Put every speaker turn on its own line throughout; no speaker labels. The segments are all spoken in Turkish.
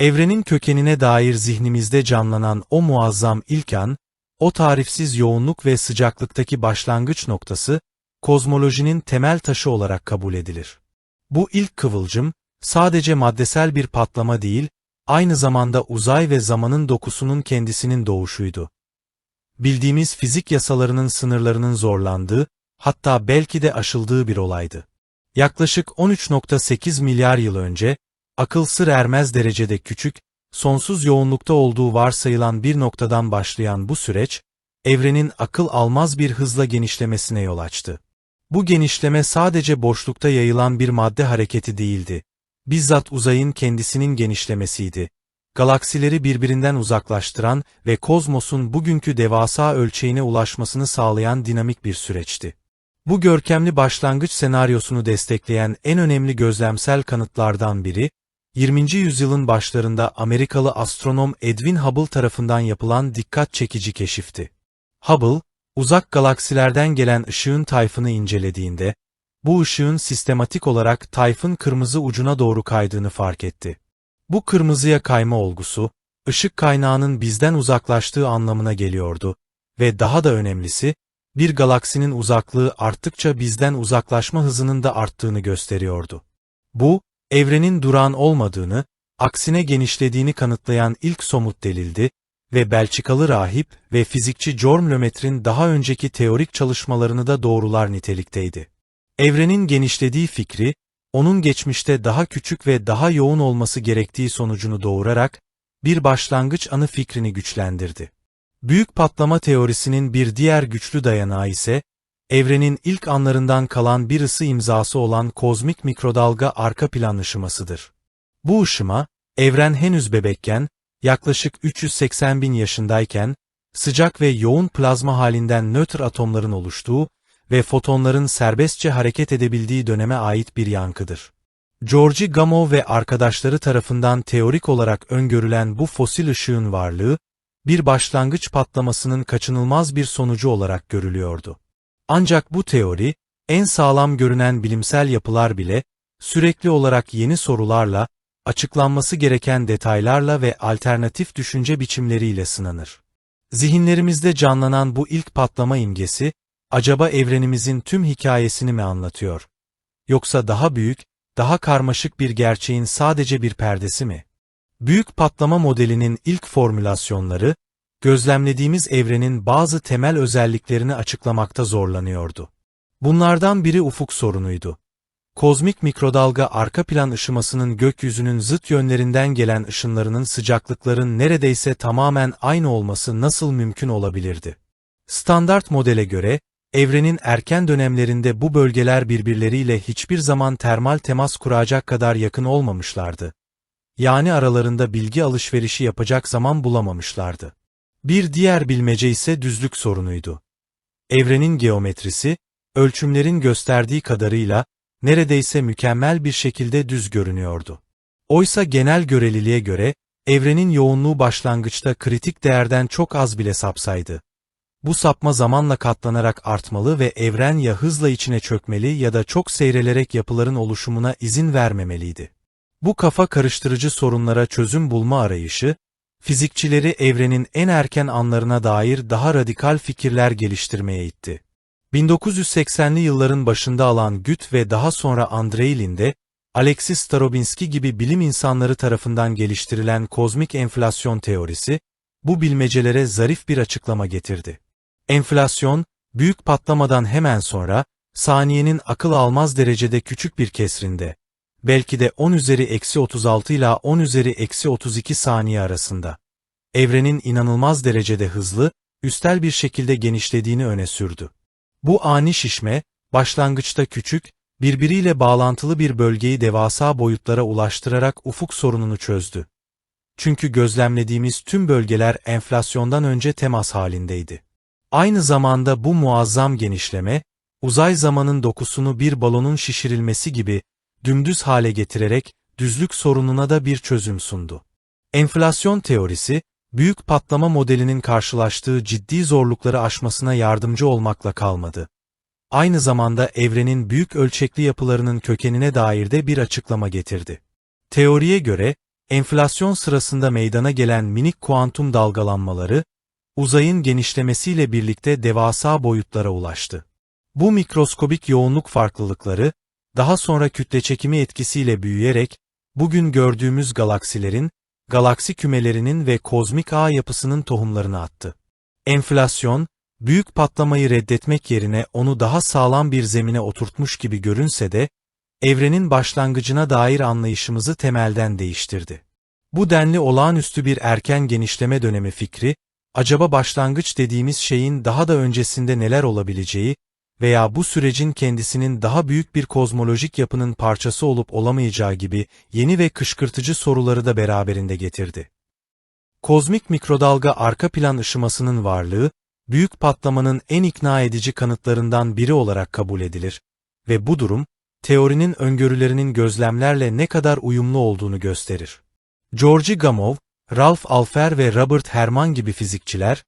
Evrenin kökenine dair zihnimizde canlanan o muazzam ilk an, o tarifsiz yoğunluk ve sıcaklıktaki başlangıç noktası, kozmolojinin temel taşı olarak kabul edilir. Bu ilk kıvılcım, sadece maddesel bir patlama değil, aynı zamanda uzay ve zamanın dokusunun kendisinin doğuşuydu. Bildiğimiz fizik yasalarının sınırlarının zorlandığı, hatta belki de aşıldığı bir olaydı. Yaklaşık 13.8 milyar yıl önce, akıl sır ermez derecede küçük, sonsuz yoğunlukta olduğu varsayılan bir noktadan başlayan bu süreç, evrenin akıl almaz bir hızla genişlemesine yol açtı. Bu genişleme sadece boşlukta yayılan bir madde hareketi değildi. Bizzat uzayın kendisinin genişlemesiydi. Galaksileri birbirinden uzaklaştıran ve kozmosun bugünkü devasa ölçeğine ulaşmasını sağlayan dinamik bir süreçti. Bu görkemli başlangıç senaryosunu destekleyen en önemli gözlemsel kanıtlardan biri, 20. yüzyılın başlarında Amerikalı astronom Edwin Hubble tarafından yapılan dikkat çekici keşifti. Hubble, uzak galaksilerden gelen ışığın tayfını incelediğinde, bu ışığın sistematik olarak tayfın kırmızı ucuna doğru kaydığını fark etti. Bu kırmızıya kayma olgusu, ışık kaynağının bizden uzaklaştığı anlamına geliyordu ve daha da önemlisi, bir galaksinin uzaklığı arttıkça bizden uzaklaşma hızının da arttığını gösteriyordu. Bu, evrenin duran olmadığını, aksine genişlediğini kanıtlayan ilk somut delildi ve Belçikalı rahip ve fizikçi Jorm Lemaitr'in daha önceki teorik çalışmalarını da doğrular nitelikteydi. Evrenin genişlediği fikri, onun geçmişte daha küçük ve daha yoğun olması gerektiği sonucunu doğurarak, bir başlangıç anı fikrini güçlendirdi. Büyük patlama teorisinin bir diğer güçlü dayanağı ise, evrenin ilk anlarından kalan bir ısı imzası olan kozmik mikrodalga arka plan ışımasıdır. Bu ışıma, evren henüz bebekken, yaklaşık 380 bin yaşındayken, sıcak ve yoğun plazma halinden nötr atomların oluştuğu ve fotonların serbestçe hareket edebildiği döneme ait bir yankıdır. Georgi Gamow ve arkadaşları tarafından teorik olarak öngörülen bu fosil ışığın varlığı, bir başlangıç patlamasının kaçınılmaz bir sonucu olarak görülüyordu. Ancak bu teori, en sağlam görünen bilimsel yapılar bile, sürekli olarak yeni sorularla, açıklanması gereken detaylarla ve alternatif düşünce biçimleriyle sınanır. Zihinlerimizde canlanan bu ilk patlama imgesi, acaba evrenimizin tüm hikayesini mi anlatıyor? Yoksa daha büyük, daha karmaşık bir gerçeğin sadece bir perdesi mi? Büyük patlama modelinin ilk formülasyonları, gözlemlediğimiz evrenin bazı temel özelliklerini açıklamakta zorlanıyordu. Bunlardan biri ufuk sorunuydu. Kozmik mikrodalga arka plan ışımasının gökyüzünün zıt yönlerinden gelen ışınlarının sıcaklıkların neredeyse tamamen aynı olması nasıl mümkün olabilirdi? Standart modele göre, evrenin erken dönemlerinde bu bölgeler birbirleriyle hiçbir zaman termal temas kuracak kadar yakın olmamışlardı. Yani aralarında bilgi alışverişi yapacak zaman bulamamışlardı. Bir diğer bilmece ise düzlük sorunuydu. Evrenin geometrisi, ölçümlerin gösterdiği kadarıyla, neredeyse mükemmel bir şekilde düz görünüyordu. Oysa genel göreliliğe göre, evrenin yoğunluğu başlangıçta kritik değerden çok az bile sapsaydı. Bu sapma zamanla katlanarak artmalı ve evren ya hızla içine çökmeli ya da çok seyrelerek yapıların oluşumuna izin vermemeliydi. Bu kafa karıştırıcı sorunlara çözüm bulma arayışı, fizikçileri evrenin en erken anlarına dair daha radikal fikirler geliştirmeye itti. 1980'li yılların başında alan Güt ve daha sonra Andreilin de, Alexis Starobinski gibi bilim insanları tarafından geliştirilen kozmik enflasyon teorisi, bu bilmecelere zarif bir açıklama getirdi. Enflasyon, büyük patlamadan hemen sonra, saniyenin akıl almaz derecede küçük bir kesrinde, belki de 10 üzeri eksi 36 ile 10 üzeri eksi 32 saniye arasında, evrenin inanılmaz derecede hızlı, üstel bir şekilde genişlediğini öne sürdü. Bu ani şişme, başlangıçta küçük, birbiriyle bağlantılı bir bölgeyi devasa boyutlara ulaştırarak ufuk sorununu çözdü. Çünkü gözlemlediğimiz tüm bölgeler enflasyondan önce temas halindeydi. Aynı zamanda bu muazzam genişleme, uzay zamanın dokusunu bir balonun şişirilmesi gibi dümdüz hale getirerek düzlük sorununa da bir çözüm sundu. Enflasyon teorisi, büyük patlama modelinin karşılaştığı ciddi zorlukları aşmasına yardımcı olmakla kalmadı. Aynı zamanda evrenin büyük ölçekli yapılarının kökenine dair de bir açıklama getirdi. Teoriye göre, enflasyon sırasında meydana gelen minik kuantum dalgalanmaları, uzayın genişlemesiyle birlikte devasa boyutlara ulaştı. Bu mikroskobik yoğunluk farklılıkları, daha sonra kütle çekimi etkisiyle büyüyerek, bugün gördüğümüz galaksilerin, galaksi kümelerinin ve kozmik ağ yapısının tohumlarını attı. Enflasyon, büyük patlamayı reddetmek yerine onu daha sağlam bir zemine oturtmuş gibi görünse de, evrenin başlangıcına dair anlayışımızı temelden değiştirdi. Bu denli olağanüstü bir erken genişleme dönemi fikri, acaba başlangıç dediğimiz şeyin daha da öncesinde neler olabileceği veya bu sürecin kendisinin daha büyük bir kozmolojik yapının parçası olup olamayacağı gibi yeni ve kışkırtıcı soruları da beraberinde getirdi. Kozmik mikrodalga arka plan ışımasının varlığı, büyük patlamanın en ikna edici kanıtlarından biri olarak kabul edilir ve bu durum, teorinin öngörülerinin gözlemlerle ne kadar uyumlu olduğunu gösterir. Georgi Gamow, Ralph Alpher ve Robert Herman gibi fizikçiler,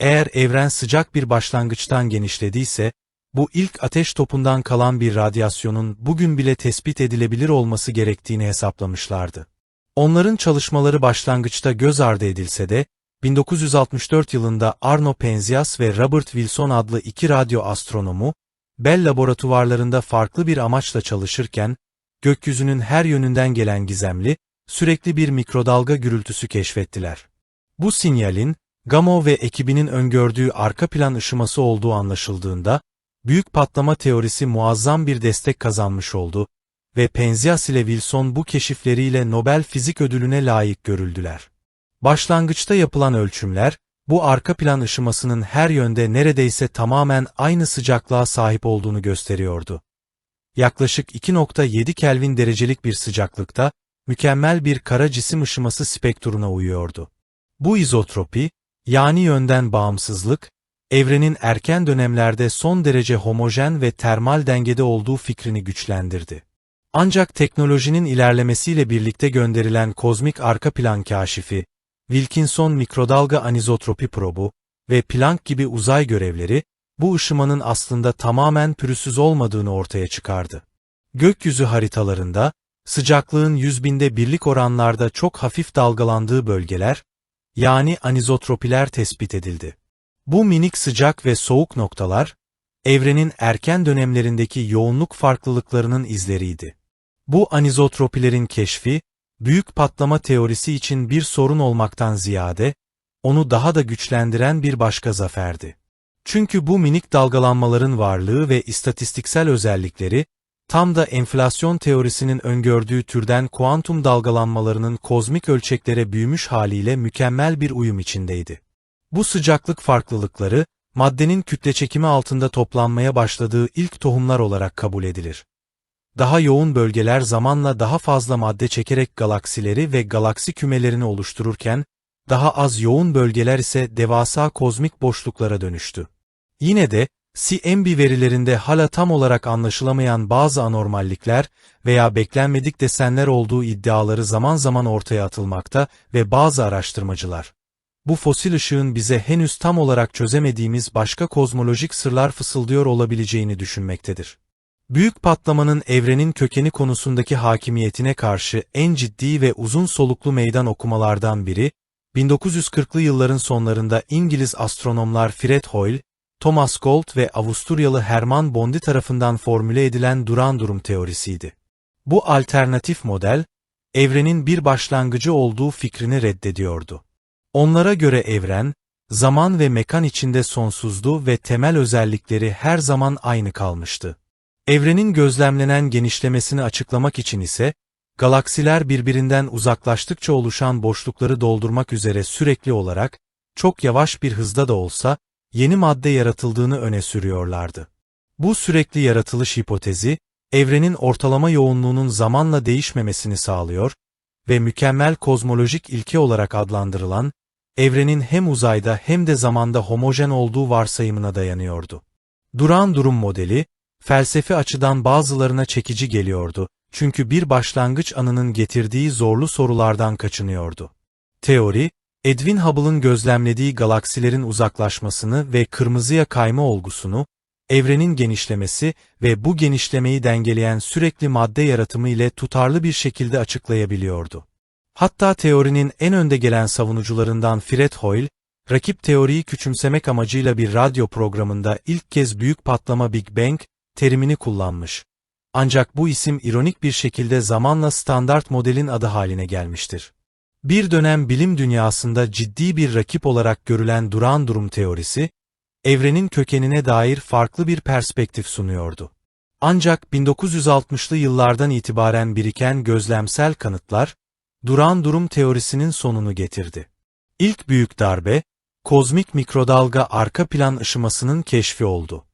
eğer evren sıcak bir başlangıçtan genişlediyse, bu ilk ateş topundan kalan bir radyasyonun bugün bile tespit edilebilir olması gerektiğini hesaplamışlardı. Onların çalışmaları başlangıçta göz ardı edilse de, 1964 yılında Arno Penzias ve Robert Wilson adlı iki radyo astronomu, Bell laboratuvarlarında farklı bir amaçla çalışırken, gökyüzünün her yönünden gelen gizemli, sürekli bir mikrodalga gürültüsü keşfettiler. Bu sinyalin, Gamow ve ekibinin öngördüğü arka plan ışıması olduğu anlaşıldığında, büyük patlama teorisi muazzam bir destek kazanmış oldu ve Penzias ile Wilson bu keşifleriyle Nobel Fizik Ödülüne layık görüldüler. Başlangıçta yapılan ölçümler, bu arka plan ışımasının her yönde neredeyse tamamen aynı sıcaklığa sahip olduğunu gösteriyordu. Yaklaşık 2.7 Kelvin derecelik bir sıcaklıkta, mükemmel bir kara cisim ışıması spektruna uyuyordu. Bu izotropi, yani yönden bağımsızlık, evrenin erken dönemlerde son derece homojen ve termal dengede olduğu fikrini güçlendirdi. Ancak teknolojinin ilerlemesiyle birlikte gönderilen kozmik arka plan kaşifi, Wilkinson mikrodalga anizotropi probu ve Planck gibi uzay görevleri, bu ışımanın aslında tamamen pürüzsüz olmadığını ortaya çıkardı. Gökyüzü haritalarında, sıcaklığın yüz binde birlik oranlarda çok hafif dalgalandığı bölgeler, yani anizotropiler tespit edildi. Bu minik sıcak ve soğuk noktalar, evrenin erken dönemlerindeki yoğunluk farklılıklarının izleriydi. Bu anizotropilerin keşfi, büyük patlama teorisi için bir sorun olmaktan ziyade, onu daha da güçlendiren bir başka zaferdi. Çünkü bu minik dalgalanmaların varlığı ve istatistiksel özellikleri, tam da enflasyon teorisinin öngördüğü türden kuantum dalgalanmalarının kozmik ölçeklere büyümüş haliyle mükemmel bir uyum içindeydi. Bu sıcaklık farklılıkları, maddenin kütle çekimi altında toplanmaya başladığı ilk tohumlar olarak kabul edilir. Daha yoğun bölgeler zamanla daha fazla madde çekerek galaksileri ve galaksi kümelerini oluştururken, daha az yoğun bölgeler ise devasa kozmik boşluklara dönüştü. Yine de, CMB verilerinde hala tam olarak anlaşılamayan bazı anormallikler veya beklenmedik desenler olduğu iddiaları zaman zaman ortaya atılmakta ve bazı araştırmacılar, bu fosil ışığın bize henüz tam olarak çözemediğimiz başka kozmolojik sırlar fısıldıyor olabileceğini düşünmektedir. Büyük patlamanın evrenin kökeni konusundaki hakimiyetine karşı en ciddi ve uzun soluklu meydan okumalardan biri, 1940'lı yılların sonlarında İngiliz astronomlar Fred Hoyle, Thomas Gold ve Avusturyalı Hermann Bondi tarafından formüle edilen duran durum teorisiydi. Bu alternatif model, evrenin bir başlangıcı olduğu fikrini reddediyordu. Onlara göre evren, zaman ve mekan içinde sonsuzdu ve temel özellikleri her zaman aynı kalmıştı. Evrenin gözlemlenen genişlemesini açıklamak için ise, galaksiler birbirinden uzaklaştıkça oluşan boşlukları doldurmak üzere sürekli olarak, çok yavaş bir hızda da olsa, yeni madde yaratıldığını öne sürüyorlardı. Bu sürekli yaratılış hipotezi, evrenin ortalama yoğunluğunun zamanla değişmemesini sağlıyor ve mükemmel kozmolojik ilke olarak adlandırılan, evrenin hem uzayda hem de zamanda homojen olduğu varsayımına dayanıyordu. Duran durum modeli, felsefi açıdan bazılarına çekici geliyordu, çünkü bir başlangıç anının getirdiği zorlu sorulardan kaçınıyordu. Teori, Edwin Hubble'ın gözlemlediği galaksilerin uzaklaşmasını ve kırmızıya kayma olgusunu, evrenin genişlemesi ve bu genişlemeyi dengeleyen sürekli madde yaratımı ile tutarlı bir şekilde açıklayabiliyordu. Hatta teorinin en önde gelen savunucularından Fred Hoyle, rakip teoriyi küçümsemek amacıyla bir radyo programında ilk kez büyük patlama Big Bang terimini kullanmış. Ancak bu isim ironik bir şekilde zamanla standart modelin adı haline gelmiştir. Bir dönem bilim dünyasında ciddi bir rakip olarak görülen durağan durum teorisi, evrenin kökenine dair farklı bir perspektif sunuyordu. Ancak 1960'lı yıllardan itibaren biriken gözlemsel kanıtlar, durağan durum teorisinin sonunu getirdi. İlk büyük darbe, kozmik mikrodalga arka plan ışımasının keşfi oldu.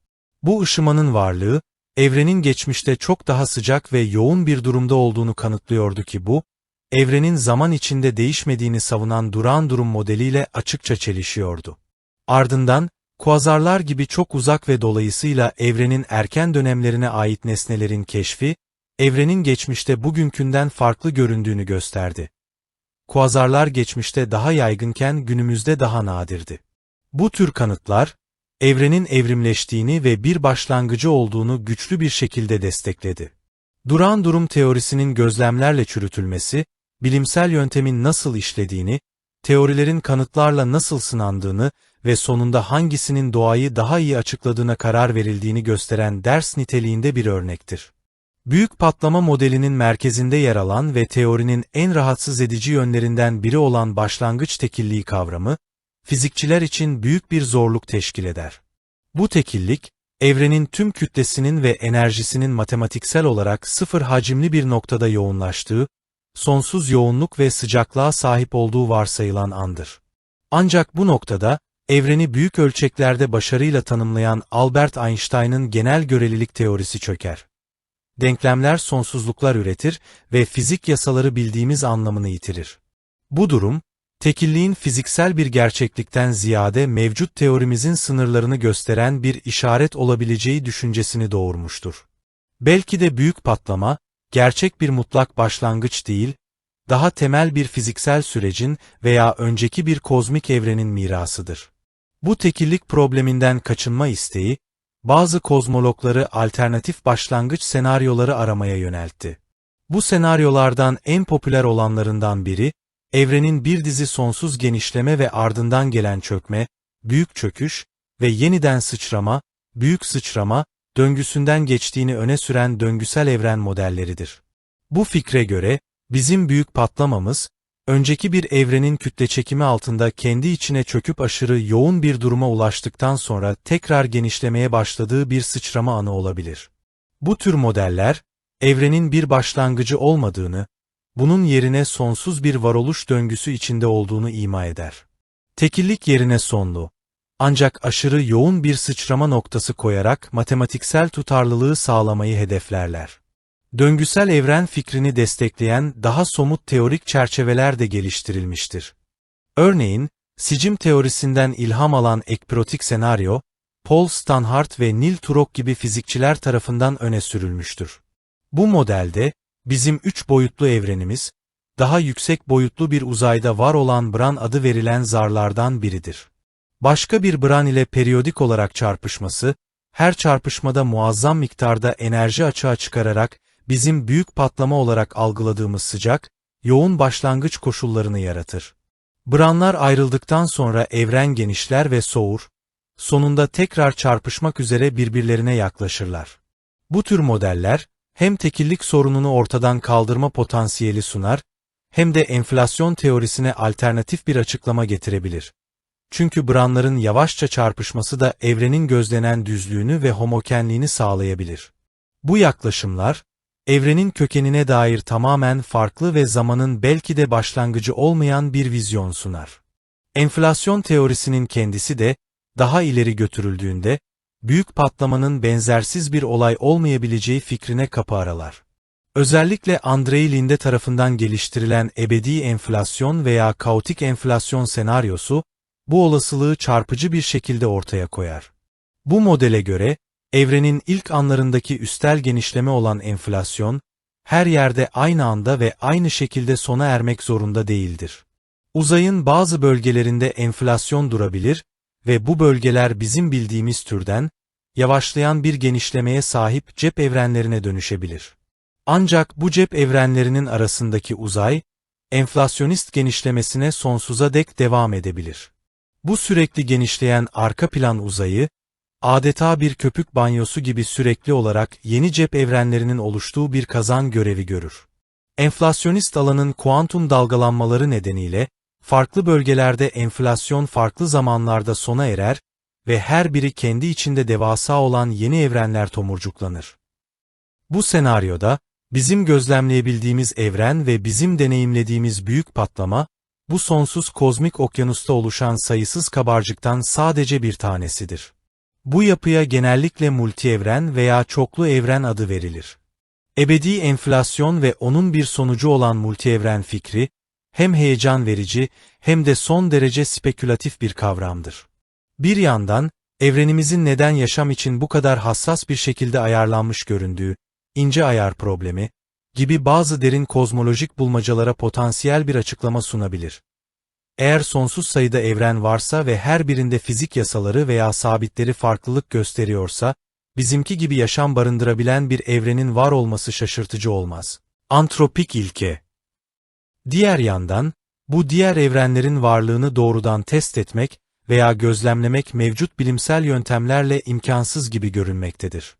Bu ışımanın varlığı, evrenin geçmişte çok daha sıcak ve yoğun bir durumda olduğunu kanıtlıyordu ki bu, evrenin zaman içinde değişmediğini savunan durağan durum modeliyle açıkça çelişiyordu. Ardından, kuazarlar gibi çok uzak ve dolayısıyla evrenin erken dönemlerine ait nesnelerin keşfi, evrenin geçmişte bugünkünden farklı göründüğünü gösterdi. Kuazarlar geçmişte daha yaygınken günümüzde daha nadirdi. Bu tür kanıtlar, evrenin evrimleştiğini ve bir başlangıcı olduğunu güçlü bir şekilde destekledi. Duran durum teorisinin gözlemlerle çürütülmesi, bilimsel yöntemin nasıl işlediğini, teorilerin kanıtlarla nasıl sınandığını ve sonunda hangisinin doğayı daha iyi açıkladığına karar verildiğini gösteren ders niteliğinde bir örnektir. Büyük patlama modelinin merkezinde yer alan ve teorinin en rahatsız edici yönlerinden biri olan başlangıç tekilliği kavramı, fizikçiler için büyük bir zorluk teşkil eder. Bu tekillik, evrenin tüm kütlesinin ve enerjisinin matematiksel olarak sıfır hacimli bir noktada yoğunlaştığı, sonsuz yoğunluk ve sıcaklığa sahip olduğu varsayılan andır. Ancak bu noktada, evreni büyük ölçeklerde başarıyla tanımlayan Albert Einstein'ın genel görelilik teorisi çöker. Denklemler sonsuzluklar üretir ve fizik yasaları bildiğimiz anlamını yitirir. Bu durum, tekilliğin fiziksel bir gerçeklikten ziyade mevcut teorimizin sınırlarını gösteren bir işaret olabileceği düşüncesini doğurmuştur. Belki de büyük patlama, gerçek bir mutlak başlangıç değil, daha temel bir fiziksel sürecin veya önceki bir kozmik evrenin mirasıdır. Bu tekillik probleminden kaçınma isteği, bazı kozmologları alternatif başlangıç senaryoları aramaya yöneltti. Bu senaryolardan en popüler olanlarından biri, evrenin bir dizi sonsuz genişleme ve ardından gelen çökme, büyük çöküş ve yeniden sıçrama, büyük sıçrama, döngüsünden geçtiğini öne süren döngüsel evren modelleridir. Bu fikre göre, bizim büyük patlamamız, önceki bir evrenin kütle çekimi altında kendi içine çöküp aşırı yoğun bir duruma ulaştıktan sonra tekrar genişlemeye başladığı bir sıçrama anı olabilir. Bu tür modeller, evrenin bir başlangıcı olmadığını, bunun yerine sonsuz bir varoluş döngüsü içinde olduğunu ima eder. Tekillik yerine sonlu, ancak aşırı yoğun bir sıçrama noktası koyarak matematiksel tutarlılığı sağlamayı hedeflerler. Döngüsel evren fikrini destekleyen daha somut teorik çerçeveler de geliştirilmiştir. Örneğin, sicim teorisinden ilham alan ekprotik senaryo, Paul Stanhart ve Neil Turok gibi fizikçiler tarafından öne sürülmüştür. Bu modelde, bizim üç boyutlu evrenimiz, daha yüksek boyutlu bir uzayda var olan Bran adı verilen zarlardan biridir. Başka bir Bran ile periyodik olarak çarpışması, her çarpışmada muazzam miktarda enerji açığa çıkararak bizim büyük patlama olarak algıladığımız sıcak, yoğun başlangıç koşullarını yaratır. Branlar ayrıldıktan sonra evren genişler ve soğur, sonunda tekrar çarpışmak üzere birbirlerine yaklaşırlar. Bu tür modeller, hem tekillik sorununu ortadan kaldırma potansiyeli sunar, hem de enflasyon teorisine alternatif bir açıklama getirebilir. Çünkü branların yavaşça çarpışması da evrenin gözlenen düzlüğünü ve homokenliğini sağlayabilir. Bu yaklaşımlar, evrenin kökenine dair tamamen farklı ve zamanın belki de başlangıcı olmayan bir vizyon sunar. Enflasyon teorisinin kendisi de, daha ileri götürüldüğünde, büyük patlamanın benzersiz bir olay olmayabileceği fikrine kapı aralar. Özellikle Andrei Linde tarafından geliştirilen ebedi enflasyon veya kaotik enflasyon senaryosu, bu olasılığı çarpıcı bir şekilde ortaya koyar. Bu modele göre, evrenin ilk anlarındaki üstel genişleme olan enflasyon, her yerde aynı anda ve aynı şekilde sona ermek zorunda değildir. Uzayın bazı bölgelerinde enflasyon durabilir ve bu bölgeler bizim bildiğimiz türden, yavaşlayan bir genişlemeye sahip cep evrenlerine dönüşebilir. Ancak bu cep evrenlerinin arasındaki uzay, enflasyonist genişlemesine sonsuza dek devam edebilir. Bu sürekli genişleyen arka plan uzayı, adeta bir köpük banyosu gibi sürekli olarak yeni cep evrenlerinin oluştuğu bir kazan görevi görür. Enflasyonist alanın kuantum dalgalanmaları nedeniyle, farklı bölgelerde enflasyon farklı zamanlarda sona erer ve her biri kendi içinde devasa olan yeni evrenler tomurcuklanır. Bu senaryoda, bizim gözlemleyebildiğimiz evren ve bizim deneyimlediğimiz büyük patlama, bu sonsuz kozmik okyanusta oluşan sayısız kabarcıktan sadece bir tanesidir. Bu yapıya genellikle multievren veya çoklu evren adı verilir. Ebedi enflasyon ve onun bir sonucu olan multievren fikri, hem heyecan verici hem de son derece spekülatif bir kavramdır. Bir yandan, evrenimizin neden yaşam için bu kadar hassas bir şekilde ayarlanmış göründüğü, ince ayar problemi, gibi bazı derin kozmolojik bulmacalara potansiyel bir açıklama sunabilir. Eğer sonsuz sayıda evren varsa ve her birinde fizik yasaları veya sabitleri farklılık gösteriyorsa, bizimki gibi yaşam barındırabilen bir evrenin var olması şaşırtıcı olmaz. Antropik ilke Diğer yandan, bu diğer evrenlerin varlığını doğrudan test etmek veya gözlemlemek mevcut bilimsel yöntemlerle imkansız gibi görünmektedir.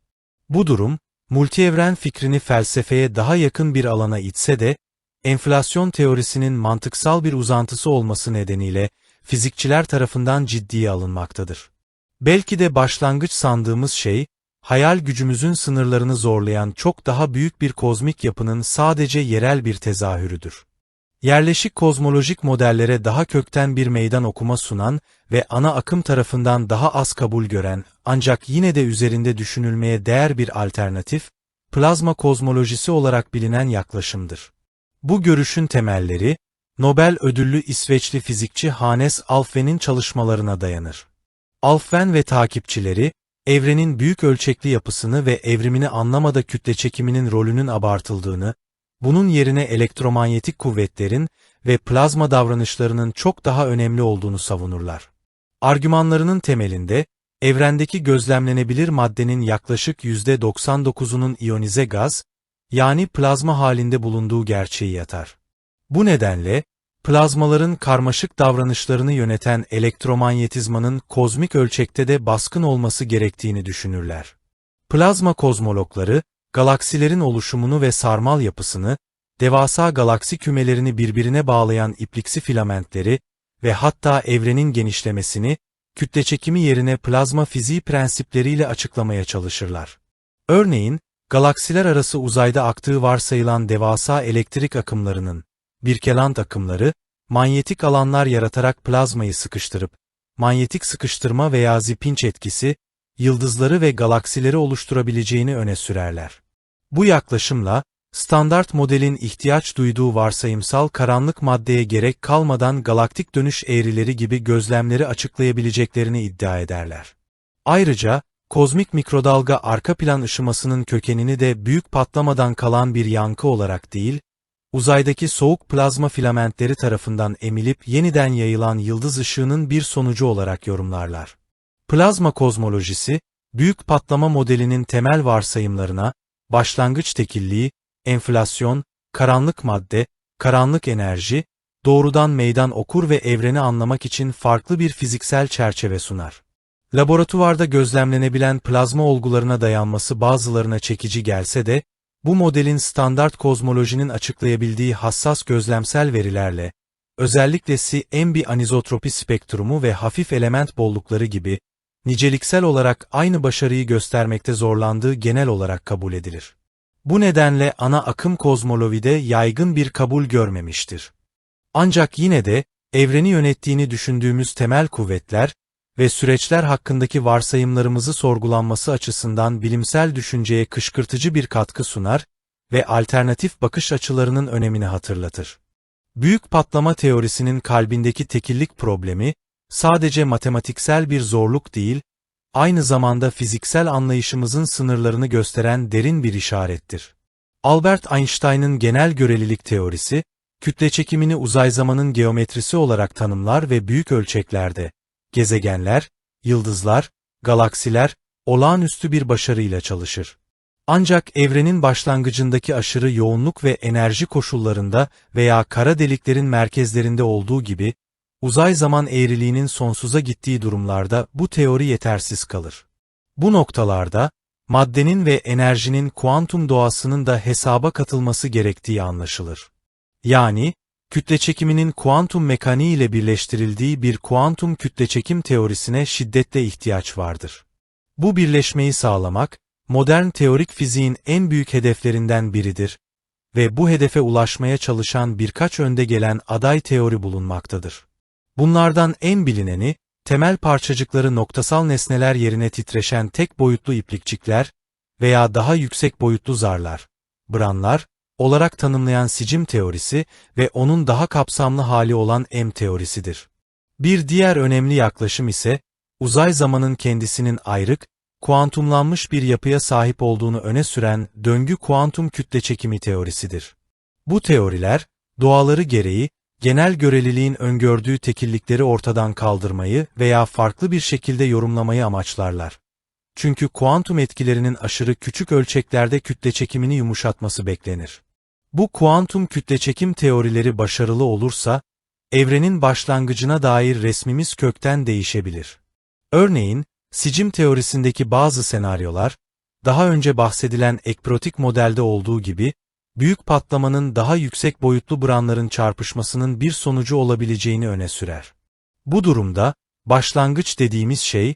Bu durum, multievren fikrini felsefeye daha yakın bir alana itse de, enflasyon teorisinin mantıksal bir uzantısı olması nedeniyle fizikçiler tarafından ciddiye alınmaktadır. Belki de başlangıç sandığımız şey, hayal gücümüzün sınırlarını zorlayan çok daha büyük bir kozmik yapının sadece yerel bir tezahürüdür. Yerleşik kozmolojik modellere daha kökten bir meydan okuma sunan ve ana akım tarafından daha az kabul gören, ancak yine de üzerinde düşünülmeye değer bir alternatif, plazma kozmolojisi olarak bilinen yaklaşımdır. Bu görüşün temelleri, Nobel ödüllü İsveçli fizikçi Hannes Alfvén'in çalışmalarına dayanır. Alfvén ve takipçileri, evrenin büyük ölçekli yapısını ve evrimini anlamada kütle çekiminin rolünün abartıldığını, bunun yerine elektromanyetik kuvvetlerin ve plazma davranışlarının çok daha önemli olduğunu savunurlar. Argümanlarının temelinde, evrendeki gözlemlenebilir maddenin yaklaşık %99'unun iyonize gaz, yani plazma halinde bulunduğu gerçeği yatar. Bu nedenle, plazmaların karmaşık davranışlarını yöneten elektromanyetizmanın kozmik ölçekte de baskın olması gerektiğini düşünürler. Plazma kozmologları, galaksilerin oluşumunu ve sarmal yapısını, devasa galaksi kümelerini birbirine bağlayan ipliksi filamentleri ve hatta evrenin genişlemesini, kütle çekimi yerine plazma fiziği prensipleriyle açıklamaya çalışırlar. Örneğin, galaksiler arası uzayda aktığı varsayılan devasa elektrik akımlarının, Birkeland akımları, manyetik alanlar yaratarak plazmayı sıkıştırıp, manyetik sıkıştırma veya zipinç etkisi, yıldızları ve galaksileri oluşturabileceğini öne sürerler. Bu yaklaşımla, standart modelin ihtiyaç duyduğu varsayımsal karanlık maddeye gerek kalmadan galaktik dönüş eğrileri gibi gözlemleri açıklayabileceklerini iddia ederler. Ayrıca, kozmik mikrodalga arka plan ışımasının kökenini de büyük patlamadan kalan bir yankı olarak değil, uzaydaki soğuk plazma filamentleri tarafından emilip yeniden yayılan yıldız ışığının bir sonucu olarak yorumlarlar. Plazma kozmolojisi, büyük patlama modelinin temel varsayımlarına, başlangıç tekilliği, enflasyon, karanlık madde, karanlık enerji, doğrudan meydan okur ve evreni anlamak için farklı bir fiziksel çerçeve sunar. Laboratuvarda gözlemlenebilen plazma olgularına dayanması bazılarına çekici gelse de, bu modelin standart kozmolojinin açıklayabildiği hassas gözlemsel verilerle, özellikle CMB anizotropi spektrumu ve hafif element bollukları gibi, niceliksel olarak aynı başarıyı göstermekte zorlandığı genel olarak kabul edilir. Bu nedenle ana akım kozmolovide yaygın bir kabul görmemiştir. Ancak yine de, evreni yönettiğini düşündüğümüz temel kuvvetler ve süreçler hakkındaki varsayımlarımızı sorgulanması açısından bilimsel düşünceye kışkırtıcı bir katkı sunar ve alternatif bakış açılarının önemini hatırlatır. Büyük patlama teorisinin kalbindeki tekillik problemi, sadece matematiksel bir zorluk değil, aynı zamanda fiziksel anlayışımızın sınırlarını gösteren derin bir işarettir. Albert Einstein'ın genel görelilik teorisi, kütle çekimini uzay zamanın geometrisi olarak tanımlar ve büyük ölçeklerde, gezegenler, yıldızlar, galaksiler, olağanüstü bir başarıyla çalışır. Ancak evrenin başlangıcındaki aşırı yoğunluk ve enerji koşullarında veya kara deliklerin merkezlerinde olduğu gibi, uzay zaman eğriliğinin sonsuza gittiği durumlarda bu teori yetersiz kalır. Bu noktalarda, maddenin ve enerjinin kuantum doğasının da hesaba katılması gerektiği anlaşılır. Yani, kütle çekiminin kuantum mekaniği ile birleştirildiği bir kuantum kütle çekim teorisine şiddetle ihtiyaç vardır. Bu birleşmeyi sağlamak, modern teorik fiziğin en büyük hedeflerinden biridir ve bu hedefe ulaşmaya çalışan birkaç önde gelen aday teori bulunmaktadır. Bunlardan en bilineni, temel parçacıkları noktasal nesneler yerine titreşen tek boyutlu iplikçikler veya daha yüksek boyutlu zarlar, branlar, olarak tanımlayan sicim teorisi ve onun daha kapsamlı hali olan M teorisidir. Bir diğer önemli yaklaşım ise, uzay zamanın kendisinin ayrık, kuantumlanmış bir yapıya sahip olduğunu öne süren döngü kuantum kütle çekimi teorisidir. Bu teoriler, doğaları gereği, genel göreliliğin öngördüğü tekillikleri ortadan kaldırmayı veya farklı bir şekilde yorumlamayı amaçlarlar. Çünkü kuantum etkilerinin aşırı küçük ölçeklerde kütle çekimini yumuşatması beklenir. Bu kuantum kütle çekim teorileri başarılı olursa, evrenin başlangıcına dair resmimiz kökten değişebilir. Örneğin, sicim teorisindeki bazı senaryolar, daha önce bahsedilen ekprotik modelde olduğu gibi, büyük patlamanın daha yüksek boyutlu branların çarpışmasının bir sonucu olabileceğini öne sürer. Bu durumda, başlangıç dediğimiz şey,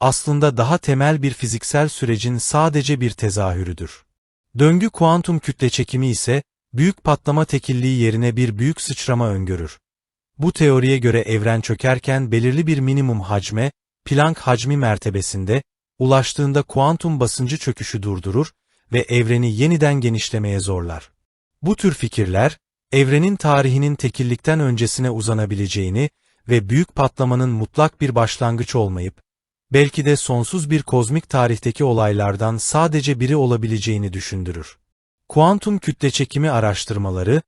aslında daha temel bir fiziksel sürecin sadece bir tezahürüdür. Döngü kuantum kütle çekimi ise, büyük patlama tekilliği yerine bir büyük sıçrama öngörür. Bu teoriye göre evren çökerken belirli bir minimum hacme, Planck hacmi mertebesinde, ulaştığında kuantum basıncı çöküşü durdurur ve evreni yeniden genişlemeye zorlar. Bu tür fikirler, evrenin tarihinin tekillikten öncesine uzanabileceğini ve büyük patlamanın mutlak bir başlangıç olmayıp, belki de sonsuz bir kozmik tarihteki olaylardan sadece biri olabileceğini düşündürür. Kuantum kütle çekimi araştırmaları,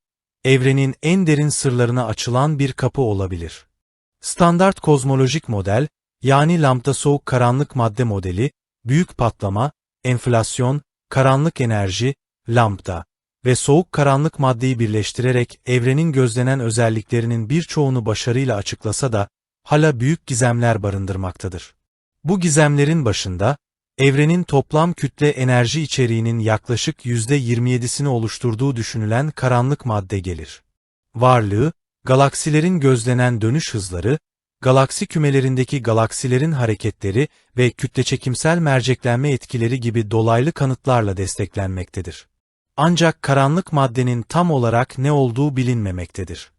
evrenin en derin sırlarına açılan bir kapı olabilir. Standart kozmolojik model, yani lambda soğuk karanlık madde modeli, büyük patlama, enflasyon, karanlık enerji, lambda ve soğuk karanlık maddeyi birleştirerek evrenin gözlenen özelliklerinin birçoğunu başarıyla açıklasa da, hala büyük gizemler barındırmaktadır. Bu gizemlerin başında, evrenin toplam kütle enerji içeriğinin yaklaşık %27'sini oluşturduğu düşünülen karanlık madde gelir. Varlığı, galaksilerin gözlenen dönüş hızları, galaksi kümelerindeki galaksilerin hareketleri ve kütleçekimsel merceklenme etkileri gibi dolaylı kanıtlarla desteklenmektedir. Ancak karanlık maddenin tam olarak ne olduğu bilinmemektedir.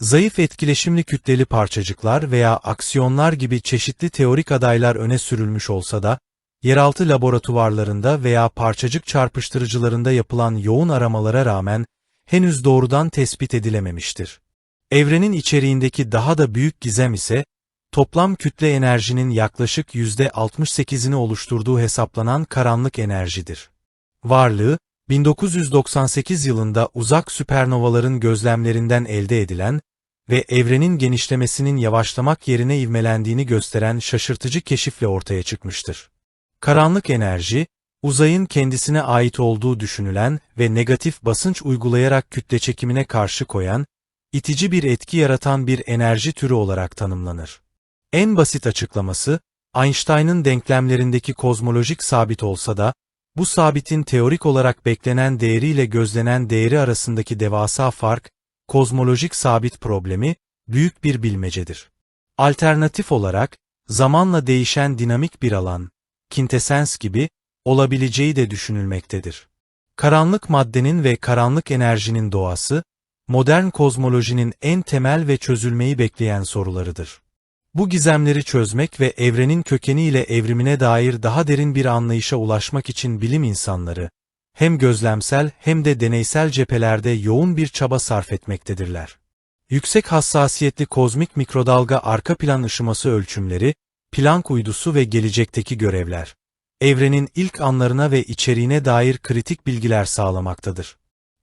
Zayıf etkileşimli kütleli parçacıklar veya aksiyonlar gibi çeşitli teorik adaylar öne sürülmüş olsa da, yeraltı laboratuvarlarında veya parçacık çarpıştırıcılarında yapılan yoğun aramalara rağmen henüz doğrudan tespit edilememiştir. Evrenin içeriğindeki daha da büyük gizem ise, toplam kütle enerjinin yaklaşık %68'ini oluşturduğu hesaplanan karanlık enerjidir. Varlığı, 1998 yılında uzak süpernovaların gözlemlerinden elde edilen ve evrenin genişlemesinin yavaşlamak yerine ivmelendiğini gösteren şaşırtıcı keşifle ortaya çıkmıştır. Karanlık enerji, uzayın kendisine ait olduğu düşünülen ve negatif basınç uygulayarak kütle çekimine karşı koyan, itici bir etki yaratan bir enerji türü olarak tanımlanır. En basit açıklaması, Einstein'ın denklemlerindeki kozmolojik sabit olsa da, bu sabitin teorik olarak beklenen değeriyle gözlenen değeri arasındaki devasa fark, kozmolojik sabit problemi, büyük bir bilmecedir. Alternatif olarak, zamanla değişen dinamik bir alan, kintesens gibi, olabileceği de düşünülmektedir. Karanlık maddenin ve karanlık enerjinin doğası, modern kozmolojinin en temel ve çözülmeyi bekleyen sorularıdır. Bu gizemleri çözmek ve evrenin kökeniyle evrimine dair daha derin bir anlayışa ulaşmak için bilim insanları, hem gözlemsel hem de deneysel cephelerde yoğun bir çaba sarf etmektedirler. Yüksek hassasiyetli kozmik mikrodalga arka plan ışıması ölçümleri, Planck uydusu ve gelecekteki görevler, evrenin ilk anlarına ve içeriğine dair kritik bilgiler sağlamaktadır.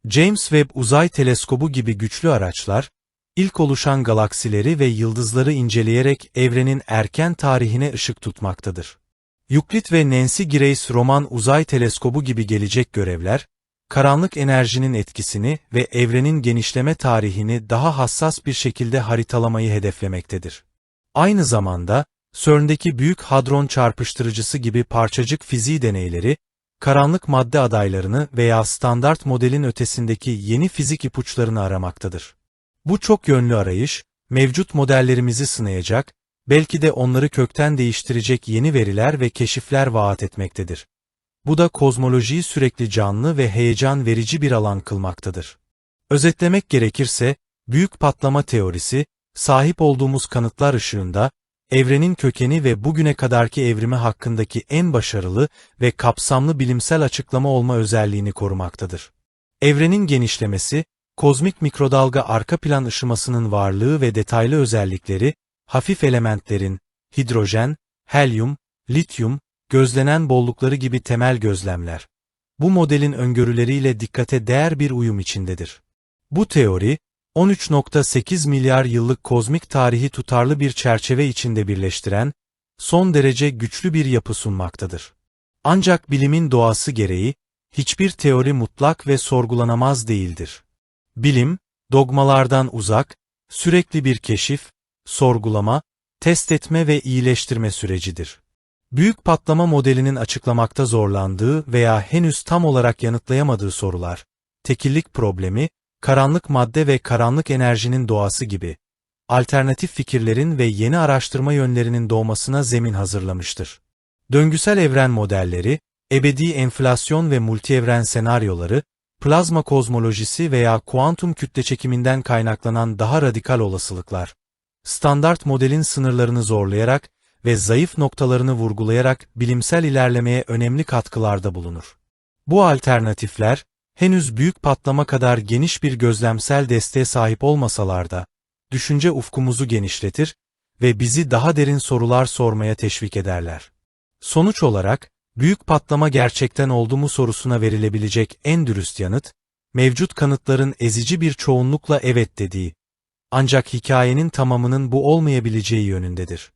James Webb Uzay Teleskobu gibi güçlü araçlar, ilk oluşan galaksileri ve yıldızları inceleyerek evrenin erken tarihine ışık tutmaktadır. Euclid ve Nancy Grace roman uzay teleskobu gibi gelecek görevler, karanlık enerjinin etkisini ve evrenin genişleme tarihini daha hassas bir şekilde haritalamayı hedeflemektedir. Aynı zamanda, CERN'deki Büyük Hadron Çarpıştırıcısı gibi parçacık fiziği deneyleri, karanlık madde adaylarını veya standart modelin ötesindeki yeni fizik ipuçlarını aramaktadır. Bu çok yönlü arayış, mevcut modellerimizi sınayacak, belki de onları kökten değiştirecek yeni veriler ve keşifler vaat etmektedir. Bu da kozmolojiyi sürekli canlı ve heyecan verici bir alan kılmaktadır. Özetlemek gerekirse, büyük patlama teorisi, sahip olduğumuz kanıtlar ışığında, evrenin kökeni ve bugüne kadarki evrimi hakkındaki en başarılı ve kapsamlı bilimsel açıklama olma özelliğini korumaktadır. Evrenin genişlemesi, kozmik mikrodalga arka plan ışımasının varlığı ve detaylı özellikleri, hafif elementlerin, hidrojen, helyum, lityum, gözlenen bollukları gibi temel gözlemler. Bu modelin öngörüleriyle dikkate değer bir uyum içindedir. Bu teori, 13.8 milyar yıllık kozmik tarihi tutarlı bir çerçeve içinde birleştiren, son derece güçlü bir yapı sunmaktadır. Ancak bilimin doğası gereği, hiçbir teori mutlak ve sorgulanamaz değildir. Bilim, dogmalardan uzak, sürekli bir keşif, sorgulama, test etme ve iyileştirme sürecidir. Büyük patlama modelinin açıklamakta zorlandığı veya henüz tam olarak yanıtlayamadığı sorular, tekillik problemi, karanlık madde ve karanlık enerjinin doğası gibi, alternatif fikirlerin ve yeni araştırma yönlerinin doğmasına zemin hazırlamıştır. Döngüsel evren modelleri, ebedi enflasyon ve multievren senaryoları, plazma kozmolojisi veya kuantum kütle çekiminden kaynaklanan daha radikal olasılıklar, standart modelin sınırlarını zorlayarak ve zayıf noktalarını vurgulayarak bilimsel ilerlemeye önemli katkılarda bulunur. Bu alternatifler, henüz büyük patlama kadar geniş bir gözlemsel desteğe sahip olmasalar da, düşünce ufkumuzu genişletir ve bizi daha derin sorular sormaya teşvik ederler. Sonuç olarak, büyük patlama gerçekten oldu mu sorusuna verilebilecek en dürüst yanıt, mevcut kanıtların ezici bir çoğunlukla evet dediği, ancak hikayenin tamamının bu olmayabileceği yönündedir.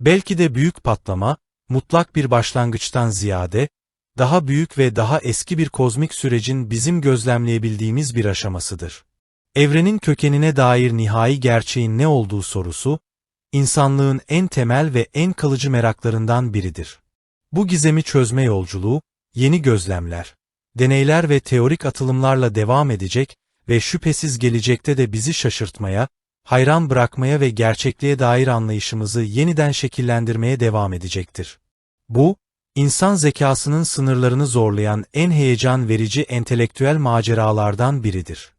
Belki de büyük patlama, mutlak bir başlangıçtan ziyade, daha büyük ve daha eski bir kozmik sürecin bizim gözlemleyebildiğimiz bir aşamasıdır. Evrenin kökenine dair nihai gerçeğin ne olduğu sorusu, insanlığın en temel ve en kalıcı meraklarından biridir. Bu gizemi çözme yolculuğu, yeni gözlemler, deneyler ve teorik atılımlarla devam edecek ve şüphesiz gelecekte de bizi şaşırtmaya, hayran bırakmaya ve gerçekliğe dair anlayışımızı yeniden şekillendirmeye devam edecektir. Bu, insan zekasının sınırlarını zorlayan en heyecan verici entelektüel maceralardan biridir.